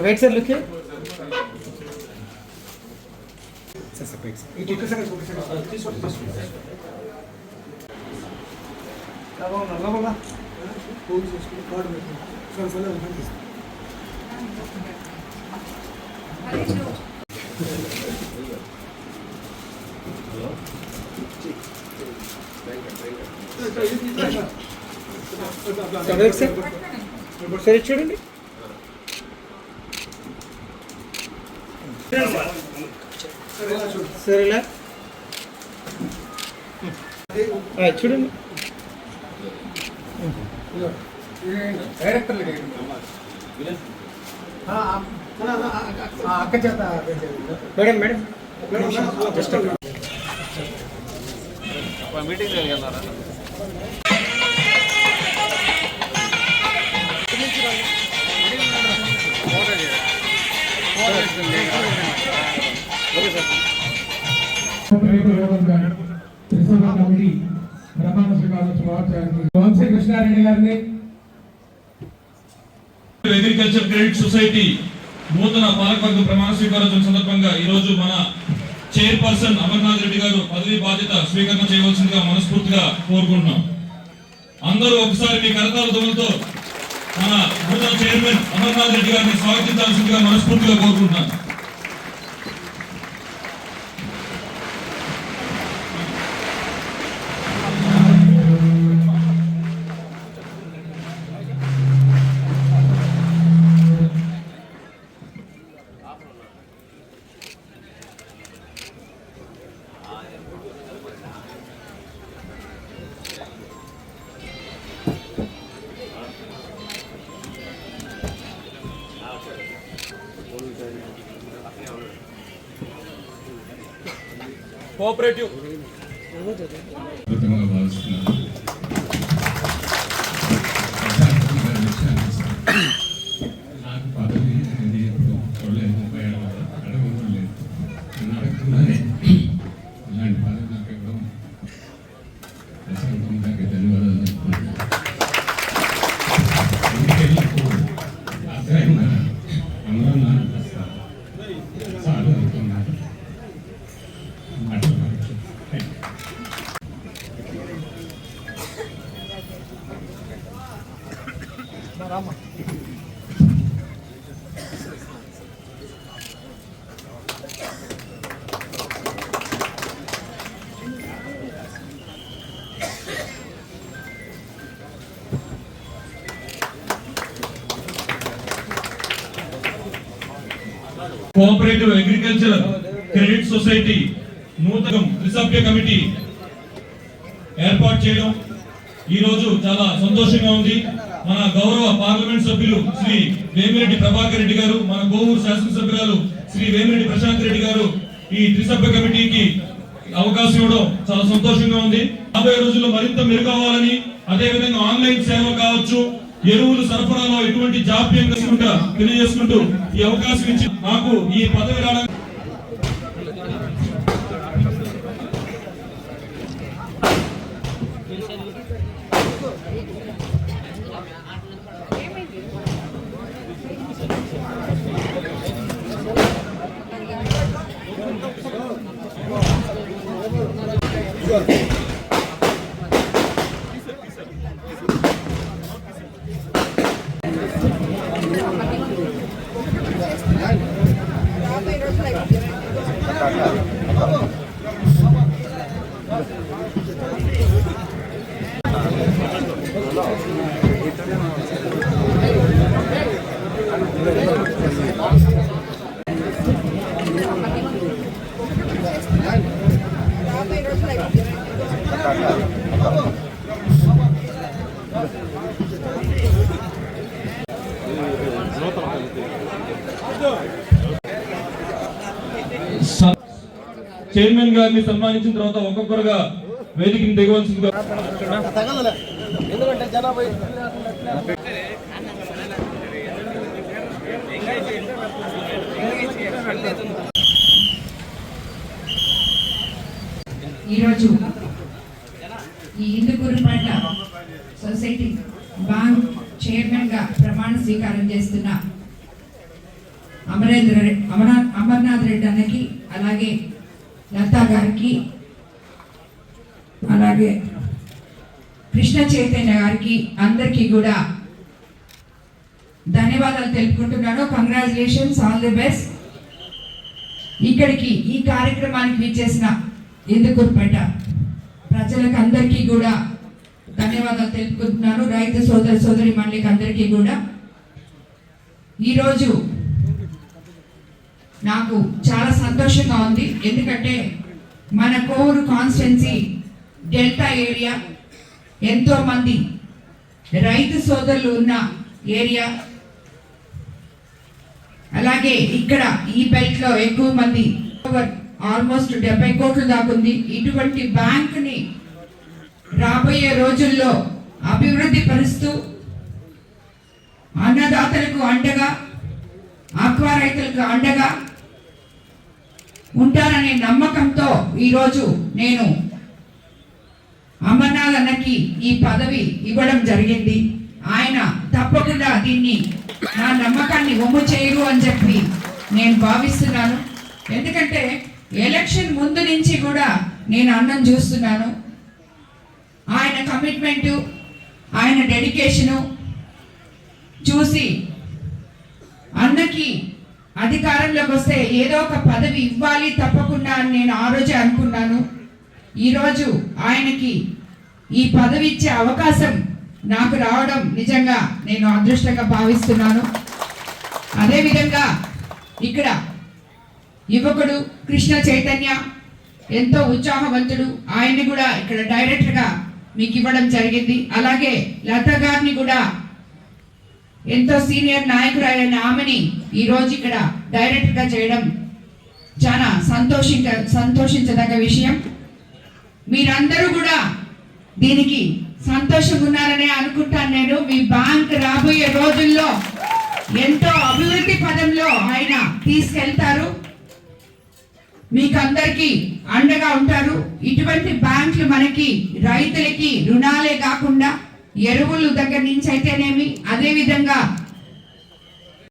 Sir చేసుకుని sir పెట్టు sir sir కనిపిస్తుంది సార్ వెయిట్ సార్ సార్ ఇది చూడండి. సార్ ఇలా ఆ, చూడండి డైరెక్టర్ అక్క చేత మేడం మేడం. మీటింగ్ జరిగినారా స్వీకారోత్సవానికి వంశీ కృష్ణారెడ్డి గారిని అగ్రికల్చర్ క్రెడిట్ సొసైటీ నూతన పాలకవర్గ ప్రమాణ స్వీకారోత్సవం సందర్భంగా ఈ రోజు మన చైర్పర్సన్ అమర్నాథ్ రెడ్డి గారు పదవి బాధ్యత స్వీకరణ చేయవలసిందిగా మనస్ఫూర్తిగా కోరుకుంటున్నాం. అందరూ ఒకసారి మీ కరతాల ధ్వనులతో మన నూతన చైర్మన్ అమర్నాథ్ రెడ్డి గారిని స్వాగతించాల్సిందిగా మనస్ఫూర్తిగా కోరుకుంటున్నాను. Cooperative. Cooperative agriculture credit society నూతన త్రిసభ్య కమిటీ ఏర్పాటు చేయడం ఈ రోజు చాలా సంతోషంగా ఉంది. మన గౌరవ పార్లమెంట్ సభ్యులు శ్రీ వేమిరెడ్డి ప్రభాకర్ రెడ్డి గారు మన గోవూరు శాసనసభ్యురాలు శ్రీ వేమిరెడ్డి ప్రశాంత్ రెడ్డి గారు ఈ త్రిసభ్య కమిటీకి అవకాశం ఇవ్వడం చాలా సంతోషంగా ఉంది. రాబోయే రోజుల్లో మరింత మెరుగవ్వాలని అదే విధంగా ఆన్లైన్ సేవ కావచ్చు ఎరువులు సరఫరాలో ఎటువంటి జాప్యం తెలియజేసుకుంటూ ఈ అవకాశం ఇచ్చి నాకు ఈ పదవి రావడానికి Good. చైర్మన్ గారిని సన్మానించిన తర్వాత ఒక్కొక్కరుగా వేదికని దిగవలసిందిగా ఈరోజు ఈ ఇందుకూరుపేట సొసైటీ బ్యాంక్ చైర్మన్గా ప్రమాణ స్వీకారం చేస్తున్న అమరేంద్ర రెడ్డి అమర్నాథ్ అమర్నాథ్ రెడ్డి అన్నకి అలాగే లతా గారికి అలాగే కృష్ణ చైతన్య గారికి అందరికీ కూడా ధన్యవాదాలు తెలుపుకుంటున్నాను. కంగ్రాచులేషన్స్ ఆల్ ది బెస్ట్ ఇక్కడికి ఈ కార్యక్రమానికి విచ్చేసిన ఇందుకూరుపేట ప్రజలకు అందరికీ కూడా ధన్యవాదాలు తెలుపుకుంటున్నాను. రైతు సోదర సోదరి మండలికి అందరికీ కూడా. ఈరోజు నాకు చాలా సంతోషంగా ఉంది. ఎందుకంటే మన కోవూరు కాన్స్టిట్యున్సీ డెల్టా ఏరియా ఎంతో మంది రైతు సోదరులు ఉన్న ఏరియా. అలాగే ఇక్కడ ఈ బెల్ట్లో ఎక్కువ మంది ఆల్మోస్ట్ డెబ్బై కోట్లు దాకుంది. ఇటువంటి బ్యాంక్ని రాబోయే రోజుల్లో అభివృద్ధి పరుస్తూ అన్నదాతలకు అండగా ఆక్వా రైతులకు అండగా ఉంటారనే నమ్మకంతో ఈరోజు నేను అమర్నాథ్ అన్నకి ఈ పదవి ఇవ్వడం జరిగింది. ఆయన తప్పకుండా దీన్ని నా నమ్మకాన్ని ఒమ్ము చేయరు అని చెప్పి నేను భావిస్తున్నాను. ఎందుకంటే ఎలక్షన్ ముందు నుంచి కూడా నేను అన్నం చూస్తున్నాను. ఆయన కమిట్మెంటు ఆయన డెడికేషను చూసి అన్నకి అధికారంలోకి వస్తే ఏదో ఒక పదవి ఇవ్వాలి తప్పకుండా అని నేను ఆ రోజే అనుకున్నాను. ఈరోజు ఆయనకి ఈ పదవి ఇచ్చే అవకాశం నాకు రావడం నిజంగా నేను అదృష్టంగా భావిస్తున్నాను. అదేవిధంగా ఇక్కడ యువకుడు కృష్ణ చైతన్య ఎంతో ఉత్సాహవంతుడు. ఆయన్ని కూడా ఇక్కడ డైరెక్టర్గా మీకు ఇవ్వడం జరిగింది. అలాగే లత గారిని కూడా ఎంతో సీనియర్ నాయకురాలైన ఆమెని ఈ రోజు ఇక్కడ డైరెక్టర్గా చేయడం చాలా సంతోషించ సంతోషించదగ్గ విషయం. మీరందరూ కూడా దీనికి సంతోషంగా ఉన్నారనే అనుకుంటాను నేను. మీ బ్యాంక్ రాబోయే రోజుల్లో ఎంతో అభివృద్ధి పదంలో ఆయన తీసుకెళ్తారు. మీకు అందరికీ అండగా ఉంటారు. ఇటువంటి బ్యాంకులు మనకి రైతులకి రుణాలే కాకుండా ఎరువులు దగ్గర నుంచి అయితేనేమి అదే విధంగా